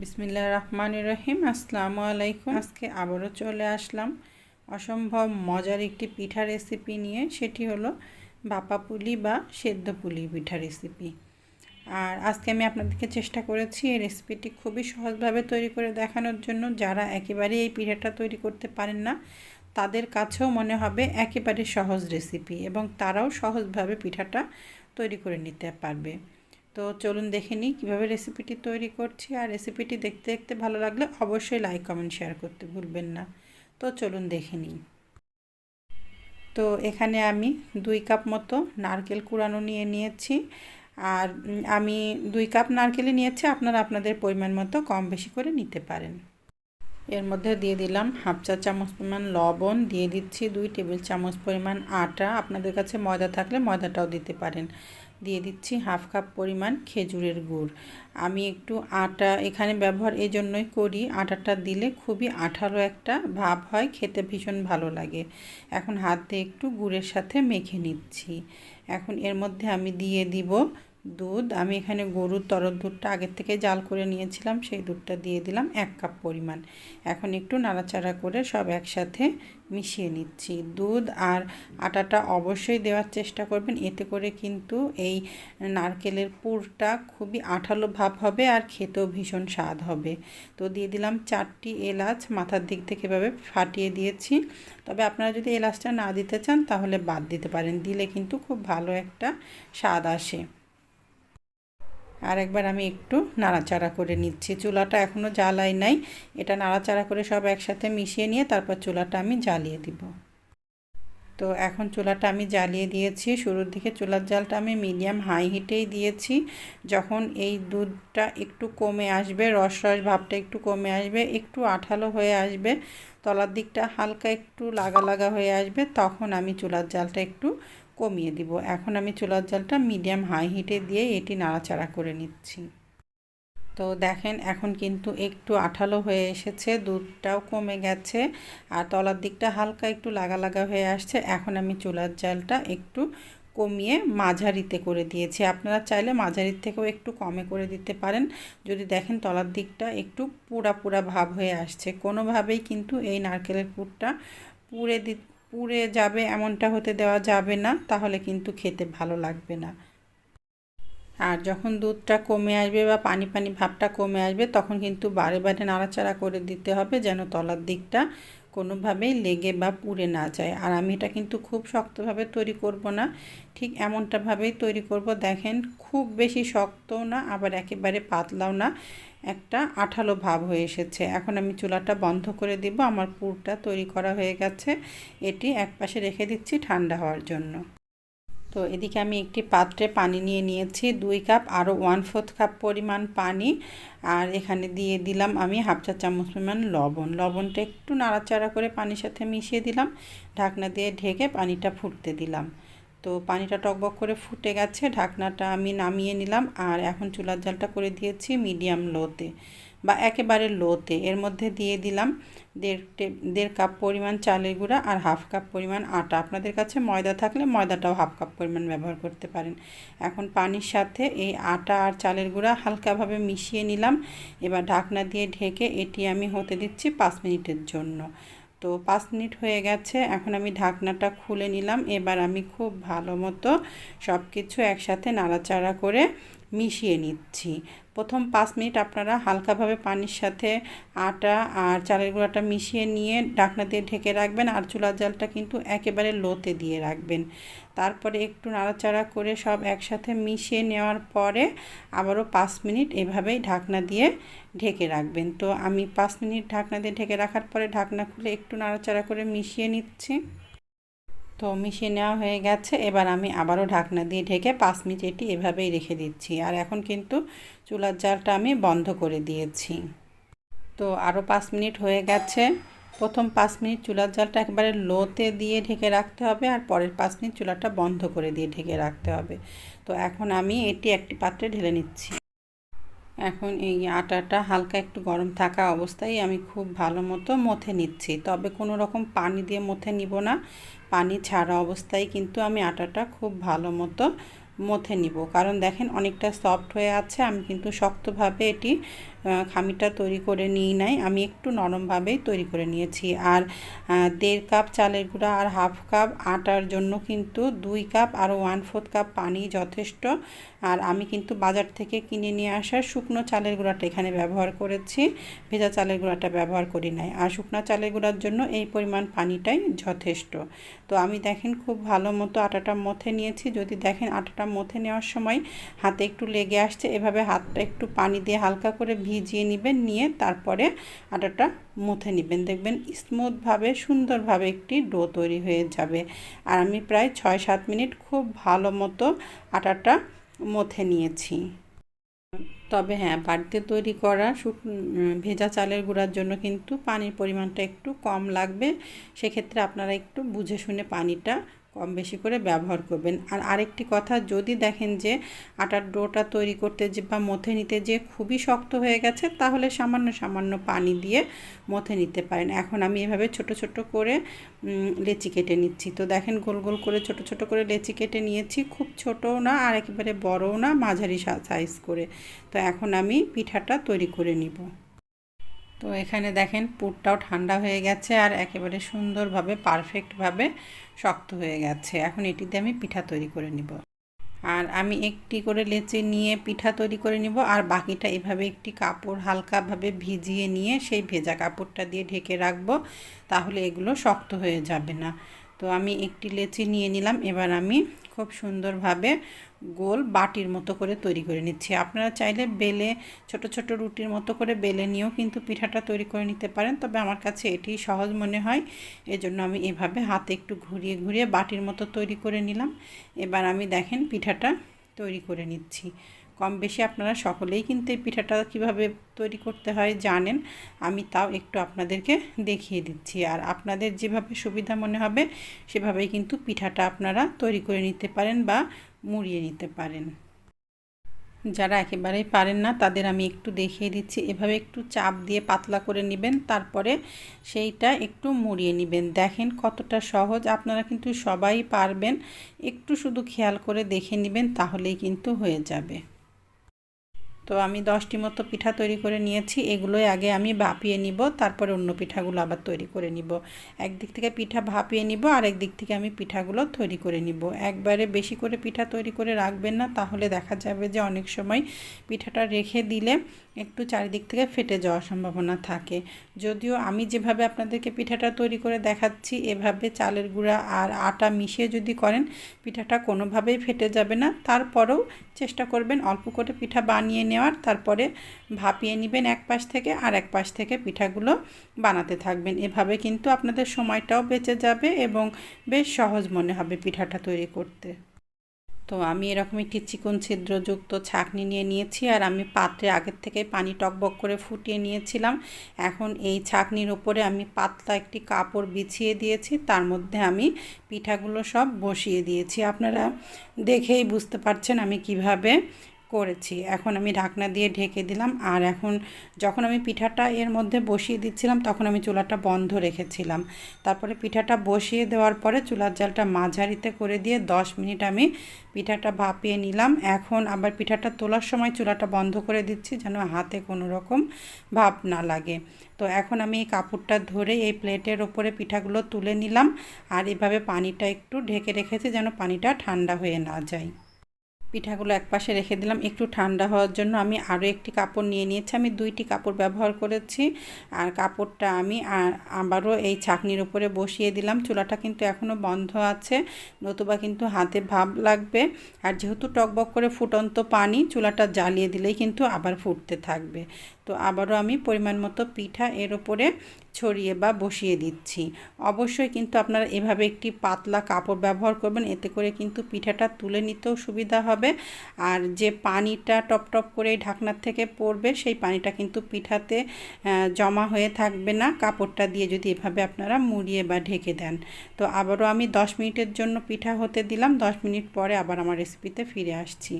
বিসমিল্লা রহমান রহিম, আসসালামু আলাইকুম। আজকে আবারও চলে আসলাম অসম্ভব মজার একটি পিঠা রেসিপি নিয়ে, সেটি হলো বাপা পুলি বা সেদ্ধ পুলি পিঠা রেসিপি। আর আজকে আমি আপনাদেরকে চেষ্টা করেছি এই রেসিপিটি খুবই সহজভাবে তৈরি করে দেখানোর জন্য। যারা একেবারেই এই পিঠাটা তৈরি করতে পারেন না, তাদের কাছেও মনে হবে একেবারে সহজ রেসিপি এবং তারাও সহজভাবে পিঠাটা তৈরি করে নিতে পারবে। তো চলুন দেখে নিই কীভাবে রেসিপিটি তৈরি করছি। আর রেসিপিটি দেখতে দেখতে ভালো লাগলে অবশ্যই লাইক কমেন্ট শেয়ার করতে ভুলবেন না। তো চলুন দেখে নিই। তো এখানে আমি দুই কাপ মতো নারকেল কুড়ানো নিয়ে নিয়েছি। আর আমি দুই কাপ নারকেলই নিয়েছি, আপনারা আপনাদের পরিমাণ মতো কম বেশি করে নিতে পারেন। এর মধ্যে দিয়ে দিলাম হাফ চা চামচ পরিমাণ লবণ, দিয়ে দিচ্ছি দুই টেবিল চামচ পরিমাণ আটা। আপনাদের কাছে ময়দা থাকলে ময়দাটাও দিতে পারেন। দিয়ে দিচ্ছি হাফ কাপ পরিমাণ খেজুরের গুড়। আমি একটু আটা এখানে ব্যবহার এই জন্যই করি। আটাটা দিলে খুবই আঠালো একটা ভাব হয়, খেতে ভীষণ ভালো লাগে। এখন হাত একটু গুড়ের সাথে মেখে নিচ্ছি। এখন এর মধ্যে আমি দিয়ে দিব দুধ। আমি এখানে গরুর তরল দুধটা আগের থেকে জাল করে নিয়েছিলাম। সেই দুধটা দিয়ে দিলাম এক কাপ পরিমাণ। এখন একটু নাড়াচাড়া করে সব একসাথে মিশিয়ে নিচ্ছি। দুধ আর আটাটা অবশ্যই দেওয়ার চেষ্টা করবেন। এতে করে কিন্তু এই নারকেলের পুরটা খুবই আঠালো ভাব হবে আর খেতেও ভীষণ স্বাদ হবে। তো দিয়ে দিলাম চারটি এলাচ। মাথার দিক থেকে এভাবে ফাটিয়ে দিয়েছি। তবে আপনারা যদি এলাচটা না দিতে চান তাহলে বাদ দিতে পারেন। দিলে কিন্তু খুব ভালো একটা স্বাদ আসে। আর একবার আমি একটু নাড়াচাড়া করে নিচ্ছি। চুলাটা এখনও জ্বালাই নাই। এটা নাড়াচাড়া করে সব একসাথে মিশিয়ে নিয়ে তারপর চুলাটা আমি জ্বালিয়ে দিব। তো এখন চুলাটা আমি জ্বালিয়ে দিয়েছি। শুরুর দিকে চুলার জালটা আমি মিডিয়াম হাই হিটেই দিয়েছি। যখন এই দুধটা একটু কমে আসবে, রস রস ভাবটা একটু কমে আসবে, একটু আঠালো হয়ে আসবে, তলার দিকটা হালকা একটু লাগা লাগা হয়ে আসবে, তখন আমি চুলার জালটা একটু কমিয়ে দিব। এখন আমি চুলার জলটা মিডিয়াম হাই হিটে দিয়ে এটি নাড়াচাড়া করে নিচ্ছি। তো দেখেন, এখন কিন্তু একটু আঠালো হয়ে এসেছে, দুধটাও কমে গেছে আর তলার দিকটা হালকা একটু লাগা লাগা হয়ে আসছে। এখন আমি চুলার জালটা একটু কমিয়ে মাঝারিতে করে দিয়েছি। আপনারা চাইলে মাঝারির থেকেও একটু কমে করে দিতে পারেন। যদি দেখেন তলার দিকটা একটু পুরা পুরা ভাব হয়ে আসছে। কোনোভাবেই কিন্তু এই নারকেলের পুরটা পুড়ে দি পুড়ে যাবে, এমনটা হতে দেওয়া যাবে না, তাহলে কিন্তু খেতে ভালো লাগবে না। আর যখন দুধটা কমে আসবে বা পানি পানি ভাবটা কমে আসবে, তখন কিন্তু বারে বারে নাড়াচাড়া করে দিতে হবে যেন তলার দিকটা কোনোভাবেই লেগে বা পুড়ে না যায়। আর আমি এটা কিন্তু খুব শক্তভাবে তৈরি করব না। ঠিক এমনটাভাবেই তৈরি করব। দেখেন, খুব বেশি শক্তও না, আবার একেবারে পাতলাও না। একটা আঠালো ভাব হয়ে এসেছে। এখন আমি চুলাটা বন্ধ করে দিব। আমার পুরটা তৈরি করা হয়ে গেছে। এটি একপাশে রেখে দিচ্ছি ঠান্ডা হওয়ার জন্য। তো এদিকে আমি একটি পাত্রে পানি নিয়ে নিয়েছি, দুই কাপ আরও ওয়ান ফোর্থ কাপ পরিমাণ পানি। আর এখানে দিয়ে দিলাম আমি হাফ চা চামচ পরিমাণ লবণ। লবণটা একটু নাড়াচাড়া করে পানির সাথে মিশিয়ে দিলাম। ঢাকনা দিয়ে ঢেকে পানিটা ফুটতে দিলাম। তো পানিটা টকবক করে ফুটে গেছে, ঢাকনাটা আমি নামিয়ে নিলাম। আর এখন চুলার জালটা করে দিয়েছি মিডিয়াম লোতে। বা একেবারে লোতে। এর মধ্যে দিয়ে দিলাম দেড় দেড় কাপ পরিমাণ চালের গুঁড়া আর হাফ কাপ পরিমাণ আটা। আপনাদের কাছে ময়দা থাকলে ময়দাটাও হাফ কাপ পরিমাণ ব্যবহার করতে পারেন। এখন পানির সাথে এই আটা আর চালের গুঁড়া হালকাভাবে মিশিয়ে নিলাম। এবার ঢাকনা দিয়ে ঢেকে এটি আমি হতে দিচ্ছি পাঁচ মিনিটের জন্য। তো পাঁচ মিনিট হয়ে গেছে, এখন আমি ঢাকনাটা খুলে নিলাম। এবার আমি খুব ভালো মতো সব কিছু একসাথে নাড়াচাড়া করে মিশিয়ে নিচ্ছি। প্রথম পাঁচ মিনিট আপনারা হালকাভাবে পানির সাথে আটা আর চালের গুঁড়াটা মিশিয়ে নিয়ে ঢাকনা দিয়ে ঢেকে রাখবেন আর চুলার জালটা কিন্তু একেবারে লোতে দিয়ে রাখবেন। তারপরে একটু নাড়াচাড়া করে সব একসাথে মিশিয়ে নেওয়ার পরে আবারও পাঁচ মিনিট এভাবেই ঢাকনা দিয়ে ঢেকে রাখবেন। তো আমি পাঁচ মিনিট ঢাকনা দিয়ে ঢেকে রাখার পরে ঢাকনা খুলে একটু নাড়াচাড়া করে মিশিয়ে নিচ্ছি। তো মিশিয়ে নেওয়া হয়ে গেছে। এবার আমি আবারও ঢাকনা দিয়ে ঢেকে পাঁচ মিনিট এটি এভাবেই রেখে দিচ্ছি। আর এখন কিন্তু চুলার জালটা আমি বন্ধ করে দিয়েছি। তো আরও পাঁচ মিনিট হয়ে গেছে। প্রথম পাঁচ মিনিট চুলার জালটা একবারে লোতে দিয়ে ঢেকে রাখতে হবে আর পরের পাঁচ মিনিট চুলাটা বন্ধ করে দিয়ে ঢেকে রাখতে হবে। তো এখন আমি এটি একটি পাত্রে ঢেলে নিচ্ছি। এখন এই আটাটা হালকা একটু গরম থাকা অবস্থায় আমি খুব ভালো মতো মথে নিচ্ছি। তবে কোনো রকম পানি দিয়ে মথে নিব না। পানি ছাড়া অবস্থায় কিন্তু আমি আটাটা খুব ভালো মতো মথে নিব। কারণ দেখেন অনেকটা সফট হয়ে আছে। আমি কিন্তু শক্তভাবে এটি খামিরটা তৈরি করে নিই নাই। আমি একটু নরমভাবেই তৈরি করে নিয়েছি। আর দেড় কাপ চালের গুঁড়া আর হাফ কাপ আটার জন্য কিন্তু দুই কাপ আর ওয়ান ফোর্থ কাপ পানি যথেষ্ট। আর আমি কিন্তু বাজার থেকে কিনে নিয়ে আসা শুকনো চালের গুঁড়াটা এখানে ব্যবহার করেছি। ভেজা চালের গুঁড়াটা ব্যবহার করি নাই। আর শুকনো চালের গুঁড়ার জন্য এই পরিমাণ পানিটাই যথেষ্ট। তো আমি দেখেন খুব ভালো মতো আটাটা মথে নিয়েছি। যদি দেখেন আটাটা মথে নেওয়ার সময় হাতে একটু লেগে আসছে, এভাবে হাতটা একটু পানি দিয়ে হালকা করে ভিজিয়ে নেবেন, নিয়ে তারপরে আটাটা মুথে নেবেন। দেখবেন স্মুথভাবে, সুন্দরভাবে একটি ডো তৈরি হয়ে যাবে। আর আমি প্রায় ছয় সাত মিনিট খুব ভালো মতো আটাটা মথে নিয়েছি। তবে হ্যাঁ বাড়িতে তৈরি করা ভেজা চালের গুঁড়ার জন্য কিন্তু পানির পরিমাণটা একটু কম লাগবে। সেক্ষেত্রে আপনারা একটু বুঝে শুনে পানিটা কম বেশি করে ব্যবহার করবেন। আর আরেকটি কথা, যদি দেখেন যে আটার ডোটা তৈরি করতে যে বা মথে নিতে যে খুবই শক্ত হয়ে গেছে, তাহলে সামান্য সামান্য পানি দিয়ে মথে নিতে পারেন। এখন আমি এভাবে ছোট ছোট করে লেচি কেটে নিচ্ছি। তো দেখেন গোল গোল করে ছোট ছোট করে লেচি কেটে নিয়েছি, খুব ছোটও না আর একেবারে বড়ও না, মাঝারি সাইজ করে। তো এখন আমি পিঠাটা তৈরি করে নিব। তো এখানে দেখেন পুরটাও ঠান্ডা হয়ে গেছে আর একেবারে সুন্দরভাবে পারফেক্টভাবে শক্ত হয়ে গেছে। এখন এটিতে আমি পিঠা তৈরি করে নিব। আর আমি একটি করে লেচি নিয়ে পিঠা তৈরি করে নিব আর বাকিটা এভাবে একটি কাপড় হালকাভাবে ভিজিয়ে নিয়ে সেই ভেজা কাপড়টা দিয়ে ঢেকে রাখব, তাহলে এগুলো শক্ত হয়ে যাবে না। তো আমি একটি লেচি নিয়ে নিলাম। এবার আমি খুব সুন্দরভাবে গোল বাটির মতো করে তৈরি করে নিচ্ছি। আপনারা চাইলে বেলে, ছোট ছোট রুটির মতো করে বেলে নিয়েও কিন্তু পিঠাটা তৈরি করে নিতে পারেন। তবে আমার কাছে এটি সহজ মনে হয়। এজন্য আমি এভাবে হাতে একটু ঘুরিয়ে ঘুরিয়ে বাটির মতো তৈরি করে নিলাম। এবার আমি দেখেন পিঠাটা তৈরি করে নিচ্ছি। কম বেশি আপনারা সকলেই কিন্তু এই পিঠাটা কীভাবে তৈরি করতে হয় জানেন। আমি তাও একটু আপনাদেরকে দেখিয়ে দিচ্ছি। আর আপনাদের যেভাবে সুবিধা মনে হবে, সেভাবেই কিন্তু পিঠাটা আপনারা তৈরি করে নিতে পারেন বা মুড়িয়ে নিতে পারেন। যারা একেবারেই পারেন না, তাদের আমি একটু দেখিয়ে দিচ্ছি। এভাবে একটু চাপ দিয়ে পাতলা করে নেবেন, তারপরে সেইটা একটু মুড়িয়ে নেবেন। দেখেন কতটা সহজ, আপনারা কিন্তু সবাই পারবেন। একটু শুধু খেয়াল করে দেখে নেবেন, তাহলেই কিন্তু হয়ে যাবে। তো আমি দশটি মতো পিঠা তৈরি করে নিয়েছি। এগুলোই আগে আমি ভাপিয়ে নিব, তারপরে অন্য পিঠাগুলো আবার তৈরি করে নিব। একদিক থেকে পিঠা ভাপিয়ে নিব আর একদিক থেকে আমি পিঠাগুলো তৈরি করে নিব। একবারে বেশি করে পিঠা তৈরি করে রাখবেন না, তাহলে দেখা যাবে যে অনেক সময় পিঠাটা রেখে দিলে একটু চারিদিক থেকে ফেটে যাওয়ার সম্ভাবনা থাকে। যদিও আমি যেভাবে আপনাদেরকে পিঠাটা তৈরি করে দেখাচ্ছি, এভাবে চালের গুঁড়া আর আটা মিশিয়ে যদি করেন, পিঠাটা কোনোভাবেই ফেটে যাবে না। তারপরেও চেষ্টা করবেন অল্প করে পিঠা বানিয়ে নেওয়ার। তারপরে ভাপিয়ে নেবেন এক পাশ থেকে আর এক পাশ থেকে পিঠাগুলো বানাতে থাকবেন। এভাবে কিন্তু আপনাদের সময়টাও বেঁচে যাবে এবং বেশ সহজ মনে হবে পিঠাটা তৈরি করতে। তো আমি এরকম একটি চিকন ছিদ্রযুক্ত ছাঁকনি নিয়ে নিয়েছি আর আমি পাত্রে আগের থেকে পানি টকবক করে ফুটিয়ে নিয়েছিলাম। এখন এই ছাঁকনির ওপরে আমি পাতলা একটি কাপড় বিছিয়ে দিয়েছি, তার মধ্যে আমি পিঠাগুলো সব বসিয়ে দিয়েছি। আপনারা দেখেই বুঝতে পারছেন আমি কীভাবে করেছি। এখন আমি ঢাকনা দিয়ে ঢেকে দিলাম আর এখন যখন আমি পিঠাটা এর মধ্যে বসিয়ে দিচ্ছিলাম তখন আমি চুলাটা বন্ধ রেখেছিলাম। তারপরে পিঠাটা বসিয়ে দেওয়ার পরে চুলার জালটা মাঝারিতে করে দিয়ে দশ মিনিট আমি পিঠাটা ভাপিয়ে নিলাম। এখন আবার পিঠাটা তোলার সময় চুলাটা বন্ধ করে দিচ্ছি যেন হাতে কোনো রকম ভাপ না লাগে। তো এখন আমি এই কাপড়টা ধরে এই প্লেটের ওপরে পিঠাগুলো তুলে নিলাম আর এভাবে পানিটা একটু ঢেকে রেখেছি যেন পানিটা ঠান্ডা হয়ে না যায়। পিঠাগুলো এক পাশে রেখে দিলাম। একটু ঠান্ডা হওয়ার জন্য আমি আরও একটি কাপড় নিয়ে নিয়েছি। আমি দুইটি কাপড় ব্যবহার করেছি আর কাপড়টা আমি আবারও এই ছাকনির উপরে বসিয়ে দিলাম। চুলাটা কিন্তু এখনও বন্ধ আছে, নতুবা কিন্তু হাতে ভাব লাগবে। আর যেহেতু টকবক করে ফুটন্ত পানি, চুলাটা জ্বালিয়ে দিলেই কিন্তু আবার ফুটতে থাকবে। তো আবারও আমি পরিমাণ মতো পিঠা এর ওপরে ছড়িয়ে বা বসিয়ে দিচ্ছি। অবশ্যই কিন্তু আপনারা এভাবে একটি পাতলা কাপড় ব্যবহার করবেন, এতে করে কিন্তু পিঠাটা তুলে নিতেও সুবিধা হবে। আর যে পানিটা টপ টপ করে ঢাকনার থেকে পড়বে, সেই পানিটা কিন্তু পিঠাতে জমা হয়ে থাকবে না। কাপড়টা দিয়ে যদি এভাবে আপনারা মুড়িয়ে বা ঢেকে দেন। তো আবারও আমি 10 মিনিটের জন্য পিঠা হতে দিলাম। 10 মিনিট পরে আবার আমার রেসিপিতে ফিরে আসছি।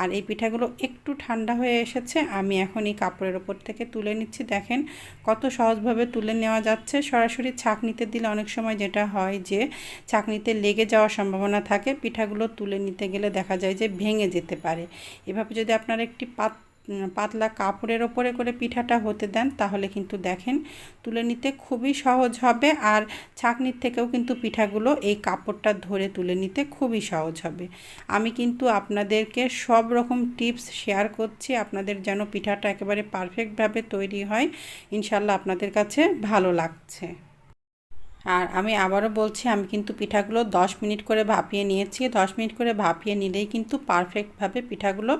আর এই পিঠাগুলো একটু ঠান্ডা হয়ে এসেছে, আমি এখন এই কাপড়ের ওপর থেকে তুলে নিচ্ছি। দেখেন কত সহজভাবে তুলে নেওয়া যাচ্ছে। সরাসরি ছাকনিতে দিলে অনেক সময় যেটা হয় যে ছাকনিতে লেগে যাওয়ার সম্ভাবনা থাকে। পিঠাগুলো তুলে নিতে গেলে দেখা যায় যে ভেঙে যেতে পারে। এভাবে যদি আপনারা একটি পাত উম, পাতলা কাপড়ের ওপরে করে পিঠাটা হতে দেন, তাহলে কিন্তু দেখেন তুলে নিতে খুবই সহজ হবে আর ছাঁকনির থেকেও কিন্তু পিঠাগুলো এই কাপড়টা ধরে তুলে নিতে খুবই সহজ হবে। আমি কিন্তু আপনাদেরকে সব রকম টিপস শেয়ার করছি, আপনাদের যেন পিঠাটা একেবারে পারফেক্টভাবে তৈরি হয় ইনশাল্লাহ আপনাদের কাছে ভালো লাগছে। আর আমি আবারও বলছি, আমি কিন্তু পিঠাগুলো 10 মিনিট করে ভাপিয়ে নিয়েছি। 10 মিনিট করে ভাপিয়ে নিলেই কিন্তু পারফেক্টভাবে পিঠাগুলো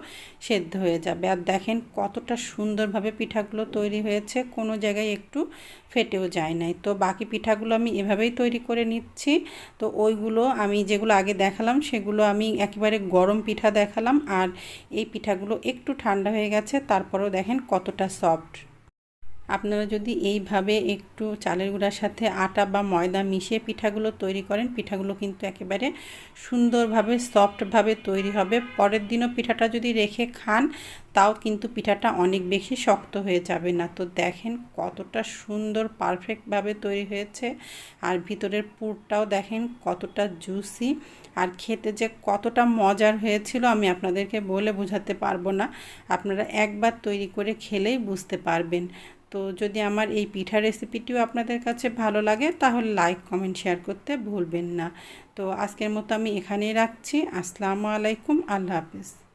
সেদ্ধ হয়ে যাবে। আর দেখেন কতটা সুন্দরভাবে পিঠাগুলো তৈরি হয়েছে, কোনো জায়গায় একটু ফেটেও যায় নাই। তো বাকি পিঠাগুলো আমি এভাবেই তৈরি করে নিচ্ছি। তো ওইগুলো আমি যেগুলো আগে দেখালাম, সেগুলো আমি একেবারে গরম পিঠা দেখালাম। আর এই পিঠাগুলো একটু ঠান্ডা হয়ে গেছে, তারপরেও দেখেন কতটা সফট আপনারা যদি এইভাবে একটু চালের গুঁড়ার সাথে আটা বা ময়দা মিশিয়ে পিঠাগুলো তৈরি করেন, পিঠাগুলো কিন্তু একেবারে সুন্দরভাবে, সফটভাবে তৈরি হবে। পরের দিনও পিঠাটা যদি রেখে খান, তাও কিন্তু পিঠাটা অনেক বেশি শক্ত হয়ে যাবে না। তো দেখেন কতটা সুন্দর, পারফেক্টভাবে তৈরি হয়েছে। আর ভিতরের পুরটাও দেখেন কতটা জুসি। আর খেতে যে কতটা মজার হয়েছিল আমি আপনাদেরকে বলে বোঝাতে পারব না। আপনারা একবার তৈরি করে খেলেই বুঝতে পারবেন। তো যদি আমার এই পিঠা রেসিপিটিও আপনাদের কাছে ভালো লাগে, তাহলে লাইক কমেন্ট শেয়ার করতে ভুলবেন না। তো আজকের মতো আমি এখানেই রাখছি। আসসালামু আলাইকুম। আল্লাহ হাফিজ।